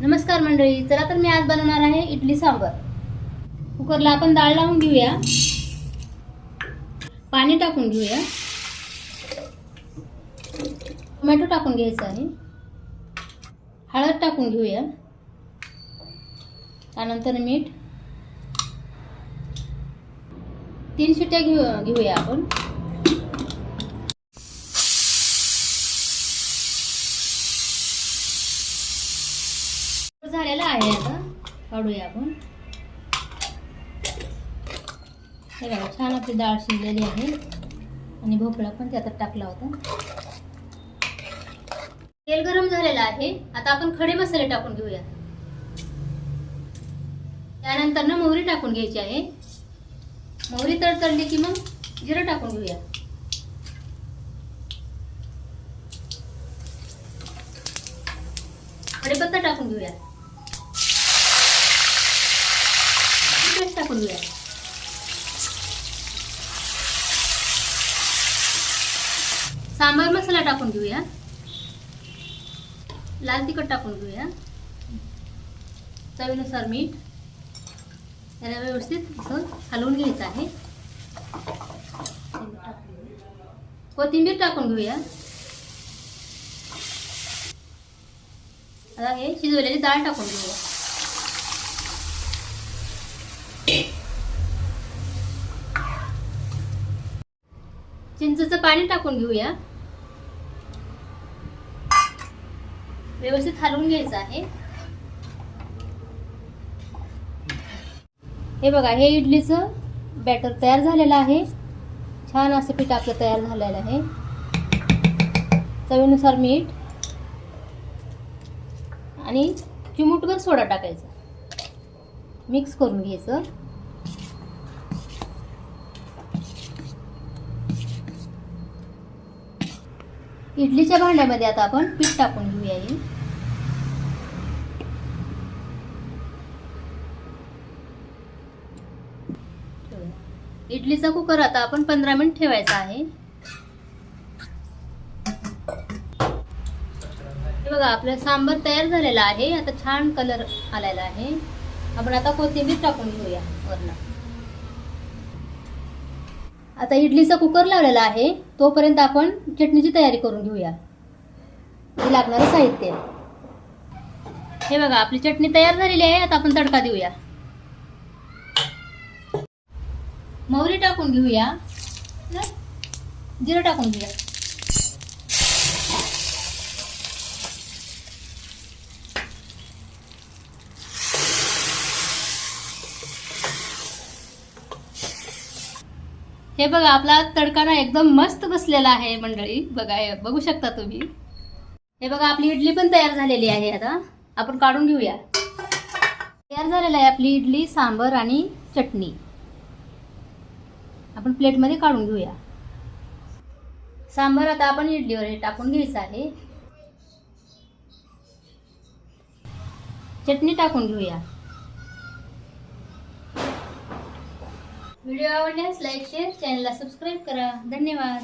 नमस्कार मंडळी चला तर मी आज बनवणार आहे इडली सांबर. कुकरला आपण डाळ लावून घेऊया. पाणी टाकून घेऊया. टोमॅटो टाकून घ्यायचा आहे. हळद टाकून घेऊया. त्यानंतर मीठ. तीन शिट्ट्या घेऊ घेऊया आपण. झालेला आहे आता. काढूया आपण. हे बघा छान आपली डाळ शिजलेली आहे. आणि भोपळा पण त्यात टाकला होता. तेल गरम झालेलं आहे. आता आपण खडे मसाले टाकून घेऊया. त्यानंतर ना मोहरी टाकून घ्यायची आहे. मोहरी तडतडली की मग जिरं टाकून घेऊया. कढीपत्ता टाकून घेऊया. करूया सांबार मसाला टाकून घेऊया. लाल तिखट टाकून घेऊया. चवीनुसार मीठ. त्याला व्यवस्थित असं हलवून घ्यायचं आहे. कोथिंबीर टाकून घेऊया. आता हे शिजवलेली डाळ टाकून घेऊया. चिंचेचं पाणी टाकून घेऊया. व्यवस्थित हलवून घ्यायचं आहे. हे बघा हे इडलीचं बॅटर तयार झालेलं आहे. छान असं पीठ आपलं तयार झालेलं आहे. चवीनुसार मीठ आणि चिमूटभर सोडा टाकायचा. मिक्स करून घ्यायचं. इडलीच्या भांड्यामध्ये आता आपण पीठ टाकून घेऊया इडलीचा कुकर आता आपण पंधरा मिनिट ठेवायचा आहे. हे बघा आपलं सांबर तयार झालेला आहे. आता छान कलर आलेला आहे. आपण आता कोथिंबीर टाकून घेऊया वरला आता इडलीचा कुकर लावलेला आहे तोपर्यंत आपण चटणीची तयारी करून घेऊया. हे लागणारं साहित्य. हे बघा आपली चटणी तयार झालेली आहे आता आपण तडका देऊया. मोहरी टाकून घेऊया. जिरं टाकून घेऊया. हे बघा आपला तडका ना एकदम मस्त बसलेला आहे मंडळी. बघा बघू शकता तुम्ही. हे बघा आपली इडली पण तयार झालेली आहे आता. आपण काढून घेऊया. तयार झालेला आहे आपली इडली सांबर आणि चटणी. आपण प्लेटमध्ये काढून घेऊया. सांबर आता आपण इडलीवर हे टाकून घ्यायचं आहे. चटणी टाकून घेऊया. व्हिडिओ आवडल्यास लाईक शेअर चॅनलला सबस्क्राईब करा. धन्यवाद.